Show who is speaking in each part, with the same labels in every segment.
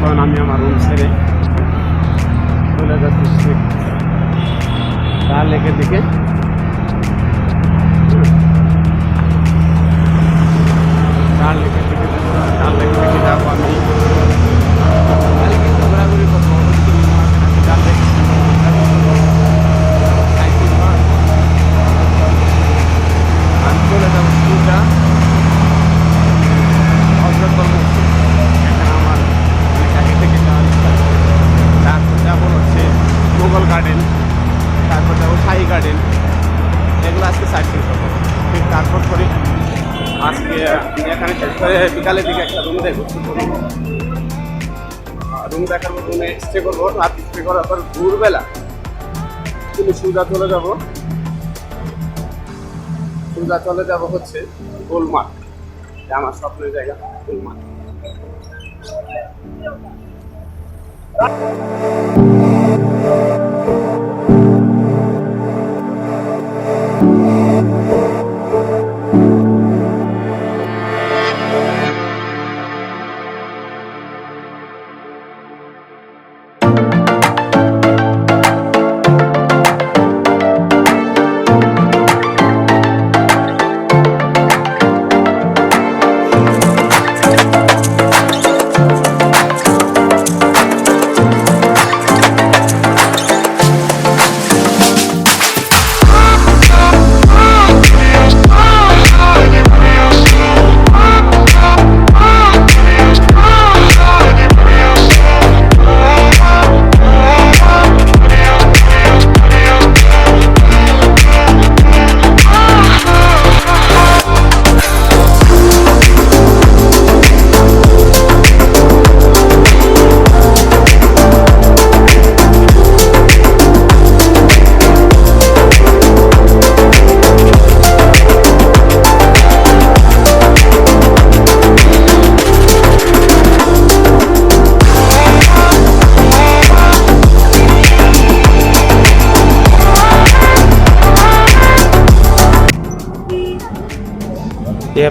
Speaker 1: আমি আমার রুম ছেড়ে চলে যাচ্ছি। ডাল লেকের দিকে। ডাল লেকের দিকে। তারপর যাব শাহী গার্ডেন এগুলো আজকে সাইকেল করব। ঠিক তারপর করে। আজকে, এখানে শেষ করে বিকালের দিকে একটা রুম দেখব। রুম দেখার মতো রুমে স্টে করব। রাত স্টে করার পর ভোরবেলা কিন্তু সুজা চলে যাব। সুজা চলে যাব হচ্ছে গোলমার্গ। এটা আমার স্বপ্নের জায়গা, গোলমার্গ।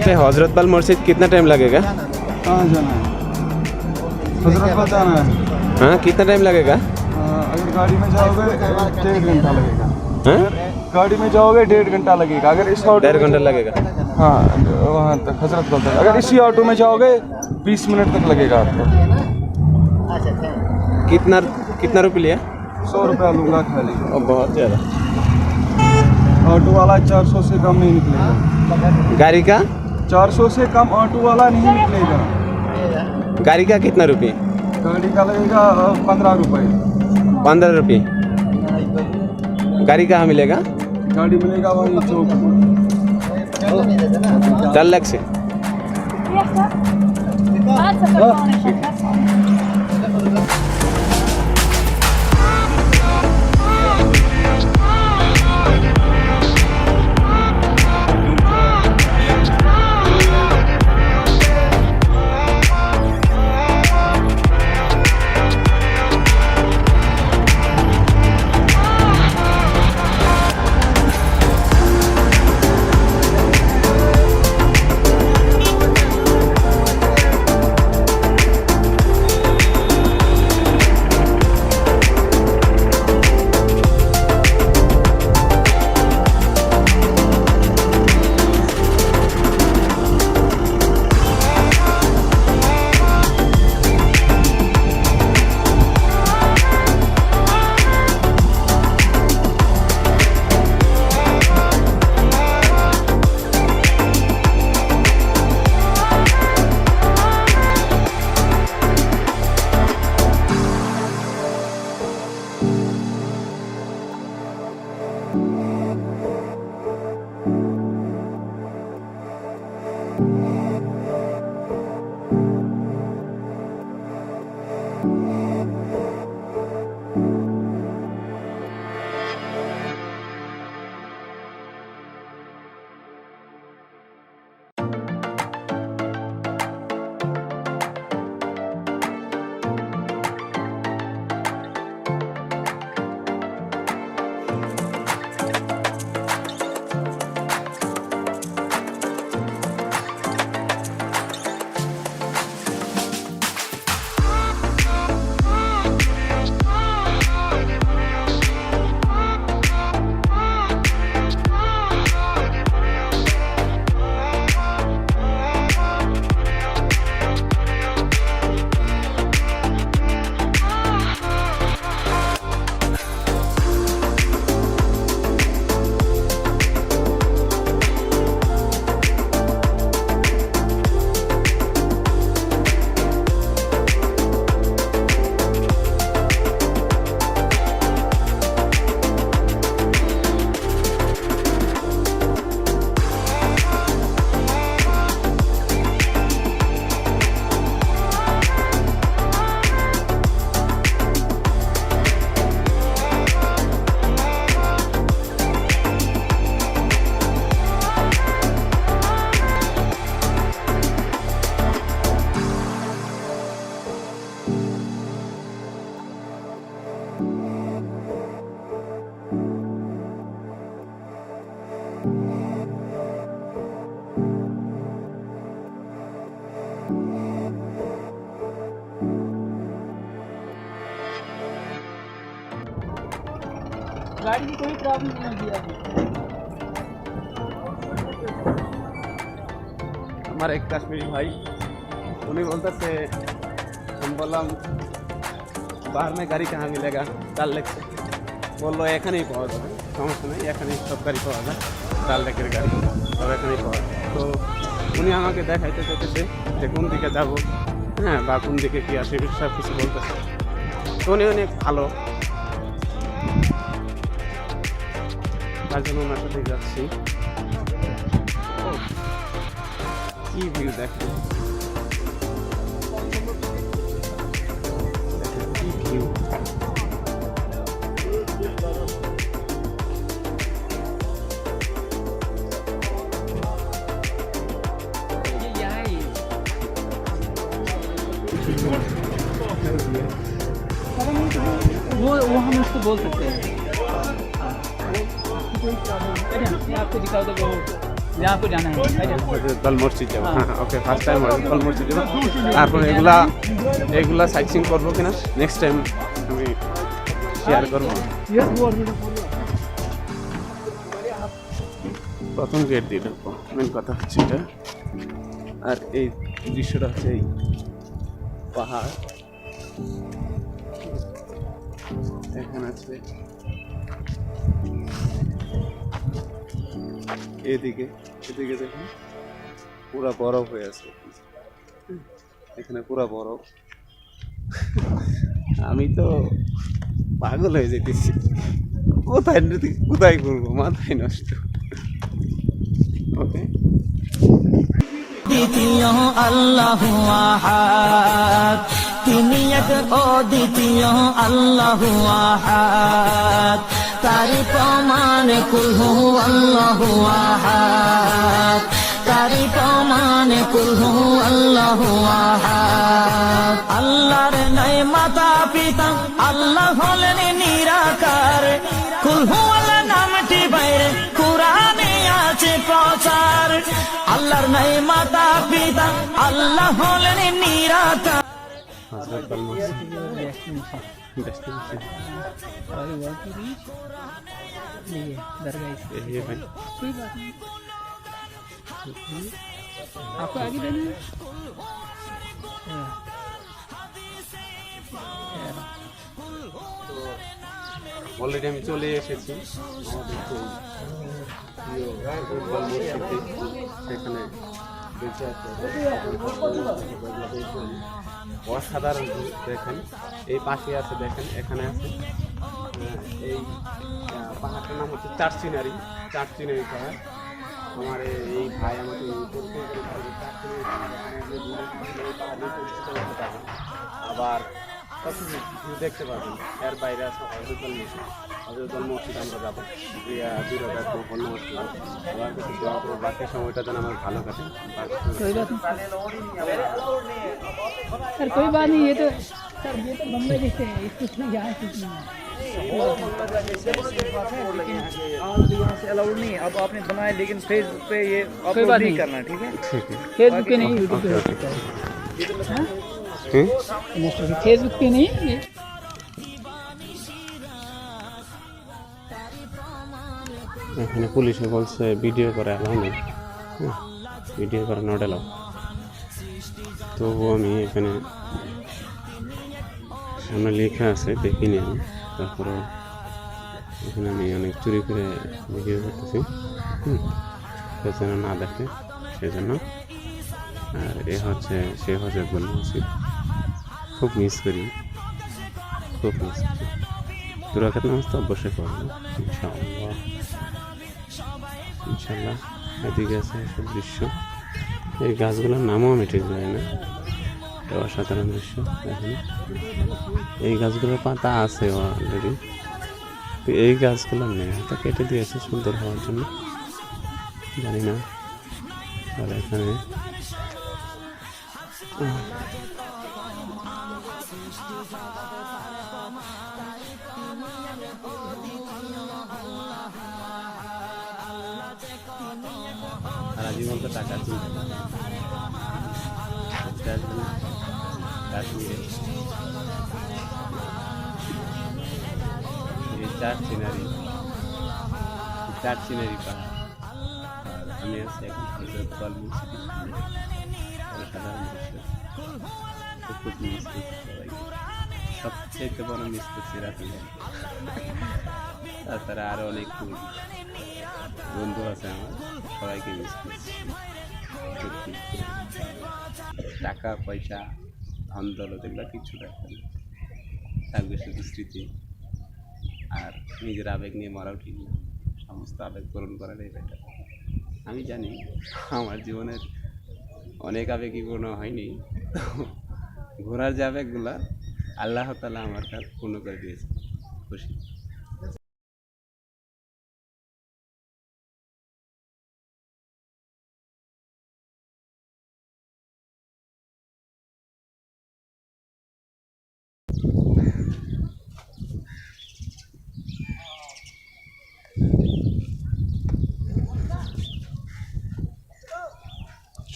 Speaker 1: यहाँ पे हज़रत बल मस्जिद कितना टाइम लगेगा?
Speaker 2: कहाँ जाना है? हज़रत बल जाना है।
Speaker 1: हाँ कितना टाइम लगेगा?
Speaker 2: अगर गाड़ी में जाओगे डेढ़ घंटा लगेगा।
Speaker 1: हाँ?
Speaker 2: गाड़ी में जाओगे डेढ़ घंटा लगेगा। अगर इस ऑटो
Speaker 1: डेढ़ घंटा लगेगा।
Speaker 2: हाँ वहाँ तक हज़रत बल तक। अगर इसी ऑटो में जाओगे बीस मिनट तक लगेगा आपको।
Speaker 1: कितना कितना रुपये लिया?
Speaker 2: सौ रुपया लूँगा खाली
Speaker 1: बहुत ज़्यादा।
Speaker 2: ऑटो वाला चार सौ से कम नहीं निकलेगा।
Speaker 1: गाड़ी का?
Speaker 2: चार सौ से कम ऑटो वाला नहीं निकलेगा।
Speaker 1: गाड़ी का कितना रुपये
Speaker 2: गाड़ी का लगेगा पंद्रह रुपये
Speaker 1: पंद्रह रुपये गाड़ी कहाँ मिलेगा?
Speaker 2: गाड़ी मिलेगा वहीं चौक।
Speaker 1: डल लेक से।
Speaker 3: गाड़ी की कोई प्रॉब्लम नहीं होगी अभी
Speaker 1: আমার এক কাশ্মীরি ভাই উনি বলতেছে আমি বললাম বাহার में গাড়ি कहाँ मिलेगा ডাল লেক से বললো এখানেই পাওয়া যাবে সমস্যা নেই এখানেই সব গাড়ি পাওয়া যায় ডাল লেকের গাড়ি সব এখানেই পাওয়া যায় তো উনি আমাকে দেখাইতে চাইতেছে যে কোন দিকে যাব হ্যাঁ বা কোন দিকে কী আসে সব কিছু বলতেছে তো উনি অনেক ভালো fazendo uma coisa assim. Oh. Que viu
Speaker 3: daqui. Que view. वो वो हम उसको o सकते हैं आपको दिखाओ तो वो जहाँ आपको जाना है आ जाओ।
Speaker 1: হজরতবাল মসজিদ যাবো হ্যাঁ ওকে ফার্স্ট টাইম হজরতবাল মসজিদ যাবো তারপর এগুলা এগুলা সাইট সিং করবো কিনা নেক্সট টাইম আমি শেয়ার করবো প্রথম গেট দিয়ে ঢুকবো মেন কথা হচ্ছে এটা আর এই দৃশ্যটা হচ্ছে এই পাহাড় এখানে আছে এদিকে এদিকে দেখুন। পুরা বরফ হয়ে আছে। এখানে পুরা বরফ। আমি তো পাগল হয়ে যেতেছি। কোথায় কোথায় ঘুরবো? মাথায় নষ্ট। ওকে
Speaker 4: দ্বিতীয় আল্লাহ তিনি এক অদ্বিতীয় আল্লাহ আহাদ। তারি প্রমাণ কুলহু আল্লাহ আহাদ। তারি প্রমাণ কুলহু আল্লাহ আহাদ। আল্লাহর নাই মাতা পিতা, আল্লাহ হলেন নিরাকার। কুলহু আল্লাহ নামটি বাইরে, কোরআনে আছে প্রচার। আল্লাহর নাই মাতা পিতা, আল্লাহ হলেন নিরাকার।
Speaker 1: হজরতবাল মসজিদ
Speaker 3: डेस्टिनेशन
Speaker 1: destination।
Speaker 3: और वहाँ की रीच ये दरगाह से
Speaker 1: এই যে ভাই
Speaker 3: कोई बात नहीं आपको आगे देना है हाँ। हाँ।
Speaker 1: অলরেডি আমি চলে এসেছি আমাদের সেই প্রিয় ফুটবল মসজিদে সেখানে বেঁচে আছে অসাধারণ দেখেন। এই পাখি আছে, দেখেন, এখানে আছে এই পাহাড়টার নাম হচ্ছে চার চিনারি চার চিনারি পাহাড়। আমার এই- ভাই আমাকে। আবার সব কিছু view দেখতে পাবেন এর বাইরে আছে হজরতল মসজিদ হজরতল মসজিদ আমরা যাবো গিয়ে দূরে দেখবো অন্য মসজিদ আবার কিছু দোয়া করবো বাকি সময়টা যেন আমার ভালো কাটে বাকি
Speaker 3: कोई बात नहीं सर कोई बात नहीं ये तो सर ये तो बम्बई जैसे है इसको तो यहाँ कुछ नहीं है
Speaker 5: आज यहाँ से अलाउड नहीं है अब आपने बनाया लेकिन फेसबुक पे ये
Speaker 3: कोई
Speaker 5: अपलोड
Speaker 3: बात
Speaker 5: नहीं
Speaker 3: नहीं।
Speaker 5: करना ठीक है
Speaker 1: ঠিক আছে
Speaker 3: फेसबुक पे नहीं यूट्यूब पे
Speaker 1: ओके,
Speaker 3: हो
Speaker 1: ओके।
Speaker 3: सकता है हाँ?
Speaker 1: হুম
Speaker 3: फेसबुक पे नहीं ये
Speaker 1: এখানে পুলিশে বলছে ভিডিও করে অ্যালাউ নেই হ্যাঁ, ভিডিও করা নট অ্যালাউ তবুও আমি এখানে সামনে লেখা আছে দেখিনি আমি তারপরে এখানে আমি অনেক চুরি করে ভিডিও করতেছি হুম কেউ যেন না দেখে সেজন্য আর এ হচ্ছে সে হচ্ছে বল মসজিদ খুব মিস করি। খুব মিস করি। দুরাকাত নামাজ তো অবশ্যই পড়ব, ইনশাআল্লাহ। ইনশাল্লাহ এদিকে আছে সব দৃশ্য। এই গাছগুলোর নামও আমি ঠিক জানি না। এটা অসাধারণ দৃশ্য, দেখেন। এই গাছগুলোর পাতা আছে অলরেডি এই গাছগুলো নেই হাতে কেটে দিয়েছে সুন্দর হওয়ার জন্য। জানি না। আর এখানে টাকা চিন্তা কাশ্মীরে এই চার সিনারি চার খুব সবচেয়ে বড় মিস করছি রাতে তাছাড়া আরও অনেক বন্ধু আছে আমার, সবাইকে মিস করছি। সত্যি টাকা পয়সা ধন দৌলত এগুলো কিছু রাখবে না। থাকবে শুধু স্মৃতি আর নিজের আবেগ নিয়ে মরাও ঠিক না। সমস্ত আবেগ পূরণ করাটাই বেটার আমি জানি আমার জীবনের অনেক আবেগই পূর্ণ হয়নি। তো ঘোরার যে আবেগগুলা আল্লাহ তালা আমার কাছে পূর্ণ করে দিয়েছে খুশি।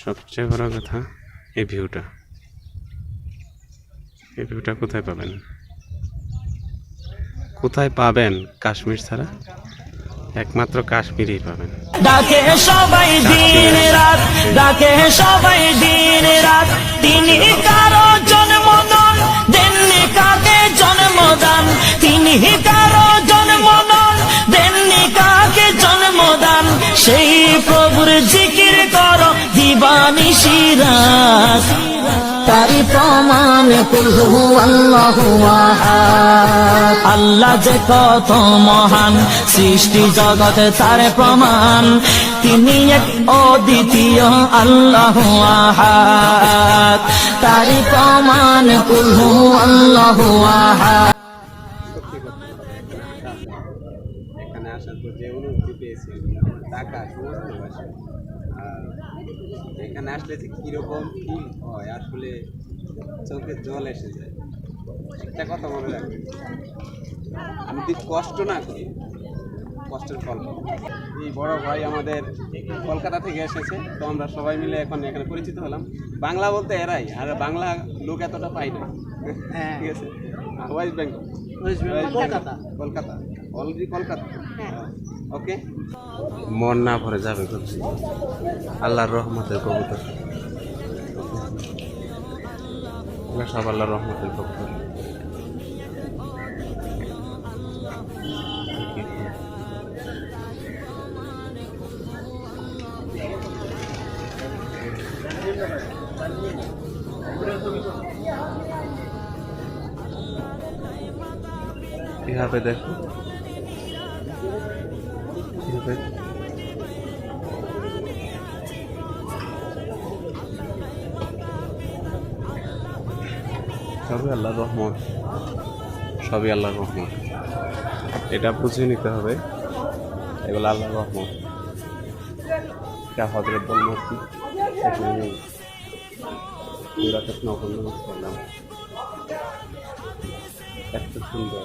Speaker 1: সবচেয়ে বড় কথা এই ভিউটা এই ভিউটা কোথায় পাবেন? কোথায় পাবেন কাশ্মীর ছাড়া? একমাত্র কাশ্মীরেই পাবেন।
Speaker 4: ডাকে সবাই দিন রাত ডাকে সবাই দিন রাত। তিনি কারও জন্মদান দেননি কাকে জন্মদান। তিনি প্রভুর জিকির করো দিবানি সিরাজ। তারি প্রমাণ কুলহু আল্লাহ আল্লাহ যে কত মহান সৃষ্টি জগতে তার প্রমাণ। তিনি এক অদ্বিতীয় আল্লাহ আহাদ। তারি প্রমাণ কুলহু আল্লাহ আহাদ।
Speaker 1: এখানে আসার পর যে অনুভূতি পেয়েছি আমার টাকা সমস্ত আর এখানে আসলে যে কীরকম ফিল হয় আসলে চোখে জল এসে যায়। একটা কথা মনে রাখবেন আমি যদি কষ্ট না করি কষ্টের ফল এই বড় ভাই আমাদের কলকাতা থেকে এসেছে তো আমরা সবাই মিলে এখন এখানে পরিচিত হলাম। বাংলা বলতে এরাই আর বাংলা লোক এতটা পাই না। ঠিক আছে? West Bengal Kolkata Kolkata already Kolkata okay মন না ভরে যাবে করছি আল্লাহর রহমতের কবুতর। সব আল্লাহর রহমতের কবুতর। এভাবে দেখো? সবই আল্লাহ রহমান সবই আল্লাহ রহমান এটা বুঝিয়ে নিতে হবে। এগুলো আল্লাহ রহমান হজরত বলমসি এখানে নগণ্য এত সুন্দর।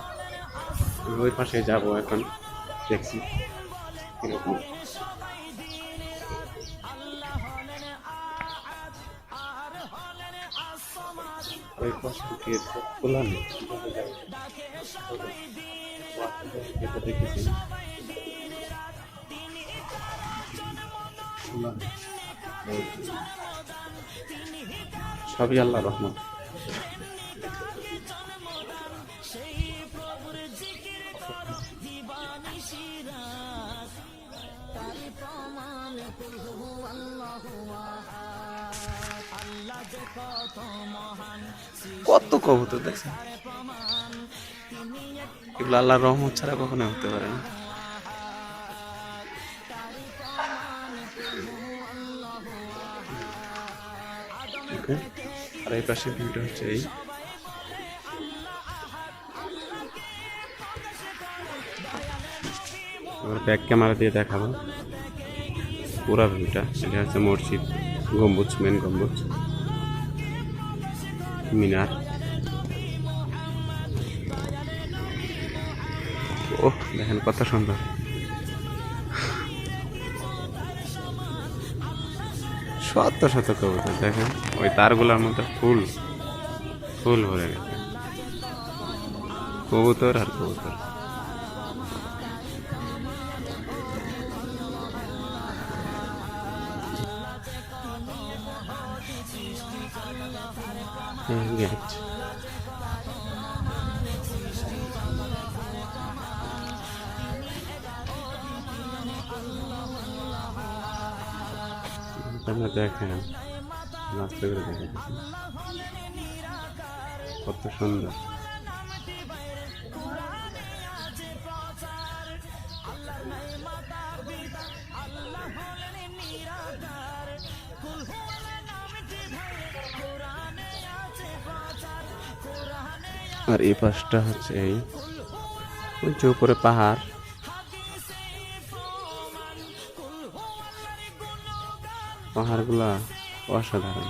Speaker 1: ওই পাশে যাব এখন দেখছি কীরকম। ওই পাশে সবই আল্লাহ রহমত। কত কবুতর দেখছেন? এগুলো আল্লাহর রহমত ছাড়া কখনো হতে পারে না। আর এই পাশে ভিউটা হচ্ছে এই। ব্যাক ক্যামেরা দিয়ে দেখাবো। পুরা ভিউটা এটা হচ্ছে মসজিদ, গম্বুজ মেন গম্বুজ। মিনার। ও দেখেন কত সুন্দর। শত শত কবুতর, দেখেন। ওই তারগুলোর মধ্যে ফুল ফুল ভরে গেছে। কবুতর আর কবুতর। গেট আপনারা দেখেন রাস্তা করে দেখেন। কত সুন্দর। আর এই পাশটা হচ্ছে এই। যে উপরে পাহাড়। পাহাড়গুলা অসাধারণ।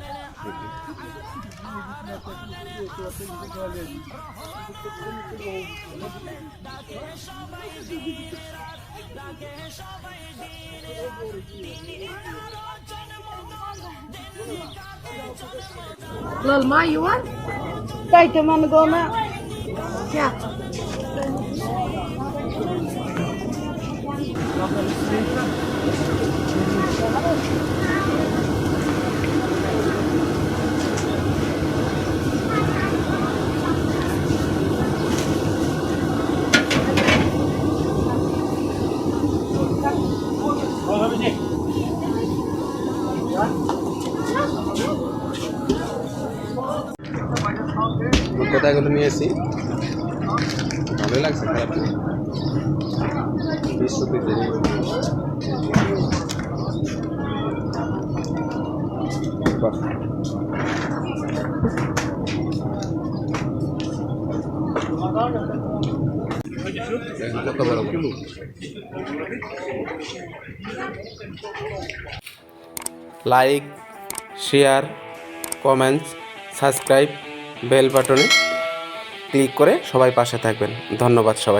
Speaker 3: Lol, ma, you want? Kijk, de man go na. Ja.
Speaker 1: কোথায় গুলো নিয়ে এসি ভালোই লাগছে খারাপ। Like share comments subscribe bell বাটনে ক্লিক করে সবাই পাশে থাকবেন। ধন্যবাদ সবাই